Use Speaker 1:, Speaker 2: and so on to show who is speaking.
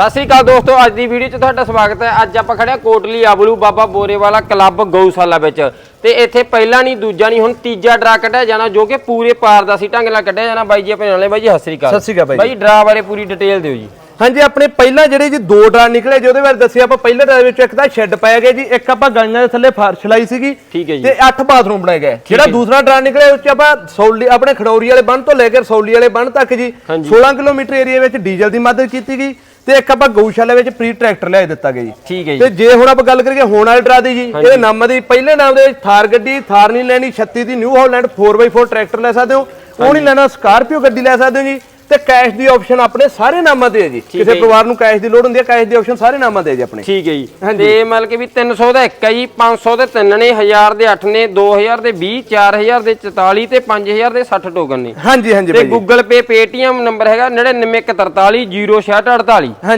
Speaker 1: ਸਤਿ ਸ੍ਰੀ ਅਕਾਲ ਦੋਸਤੋ ਅੱਜ ਦੀ ਵੀਡੀਓ 'ਚ ਤੁਹਾਡਾ ਸਵਾਗਤ ਹੈ। ਅੱਜ ਆਪਾਂ ਖੜਿਆ ਕੋਟਲੀ ਆਬਲੂ ਬਾਬਾ ਬੋਰੇ ਵਾਲਾ ਕਲੱਬ ਗਊਸ਼ਾਲਾ ਵਿੱਚ। ਤੇ ਇੱਥੇ ਪਹਿਲਾ ਨਹੀਂ ਦੂਜਾ ਨਹੀਂ ਹੁਣ ਤੀਜਾ ਡਰਾ ਕੱਢਿਆ ਜਾਣਾ ਜੋ ਕਿ ਪੂਰੇ ਪਾਰਦਾਸੀ ਢੰਗ ਨਾਲ ਕੱਢਿਆ ਜਾਣਾ। ਬਾਈ ਜੀ ਆਪਣੇ ਨਾਲੇ ਬਾਈ ਜੀ ਸਤਿ ਸ੍ਰੀ ਅਕਾਲ।
Speaker 2: ਸਤਿ ਸ੍ਰੀ ਅਕਾਲ ਬਾਈ
Speaker 1: ਡਰਾ ਬਾਰੇ ਪੂਰੀ ਡਿਟੇਲ ਦਿਓ ਜੀ।
Speaker 2: ਹਾਂਜੀ ਆਪਣੇ ਪਹਿਲਾਂ ਜਿਹੜੇ ਜੀ ਦੋ ਡਰਾ ਨਿਕਲੇ ਜੀ ਉਹਦੇ ਬਾਰੇ ਦੱਸਿਆ ਆਪਾਂ ਪਹਿਲੇ ਡਰਾ ਵਿੱਚ ਇੱਕ ਤਾਂ ਸ਼ੈੱਡ ਪਾਇਆ ਗਿਆ ਜੀ ਇੱਕ ਆਪਾਂ ਗਾਈਆਂ ਦੇ ਥੱਲੇ ਫਰਸ਼ ਲਾਈ ਸੀਗੀ
Speaker 1: ਠੀਕ ਹੈ ਜੀ।
Speaker 2: ਤੇ 8 ਬਾਥਰੂਮ ਬਣਾਏ ਗਏ। ਜਿਹੜਾ ਦੂਸਰਾ ਡਰਾ ਨਿਕਲਿਆ ਉਹ ਚ ਆਪਾਂ ਸੌਲੀ ਆਪਣੇ ਖੜੌਰੀ ਵਾਲੇ ਬੰਨ ਤੋਂ ਲੈ ਕੇ ਰਸੌਲੀ ਵਾਲੇ ਬੰਨ ਤੱਕ ਜੀ
Speaker 1: ਹਾਂਜੀ।
Speaker 2: 16 ਕਿਲੋਮੀਟਰ ਏਰੀਆ ਵਿੱਚ ਡੀਜ਼ਲ ਦੀ ਮਦਦ ਕੀਤੀ ਗਈ। ਤੇ ਇੱਕ ਆਪਾਂ ਗਊਸ਼ਾਲਾ ਵਿੱਚ ਪ੍ਰੀ ਟਰੈਕਟਰ ਲਿਆ ਦਿੱਤਾ ਗਿਆ ਜੀ।
Speaker 1: ਠੀਕ ਹੈ ਜੀ।
Speaker 2: ਤੇ ਜੇ ਹੁਣ ਆਪਾਂ ਗੱਲ ਕਰੀਏ ਹੁਣ ਵਾਲੇ ਡਰਾ ਦੀ ਜੀ ਇਹਦੇ ਨਾਮ ਦੀ ਪਹਿਲੇ ਨਾਮ ਦੇ ਥਾਰ ਗੱਡੀ ਥਾਰ ਨਹੀਂ ਲੈਣੀ 36 ਦੀ ਨਿਊ ਹਾਲੈਂਡ 4x4 ਟਰੈਕਟਰ ਲੈ ਸਕਦੇ ਹੋ। ਉਹ ਨਹੀਂ ਲੈਣਾ ਸਕਾਰਪੀਓ ਗੱਡੀ ਲੈ ਸਕਦੇ ਹੋ ਜੀ। ਤੇ ਕੈਸ਼ ਦੀ ਆਪਸ਼ਨ ਆਪਣੇ ਸਾਰੇ ਨਾਮਾਂ ਤੇ ਹੈ ਜੀ ਕਿਸੇ। ਪਰਿਵਾਰ ਨੂੰ ਕੈਸ਼ ਦੀ ਲੋੜ ਹੁੰਦੀ ਹੈ ਕੈਸ਼ ਦੀ ਆਪਸ਼ਨ ਸਾਰੇ ਨਾਮਾਂ ਤੇ ਹੈ ਜੀ ਆਪਣੇ
Speaker 1: ਠੀਕ ਹੈ ਜੀ। ਤੇ ਮਤਲਬ ਕਿ ਵੀ 300 ਦਾ ਇੱਕ ਹੈ ਜੀ 500 ਦੇ 3 ਨੇ 1000 ਦੇ 8 ਨੇ 2000 ਦੇ 20 4000 ਦੇ 44 ਤੇ 5000 ਦੇ 60 ਟੋਕਨ ਨੇ
Speaker 2: ਹਾਂਜੀ ਹਾਂਜੀ
Speaker 1: ਤੇ। ਗੂਗਲ ਪੇ ਪੇਟੀਐਮ ਨੰਬਰ ਹੈਗਾ 9943 06648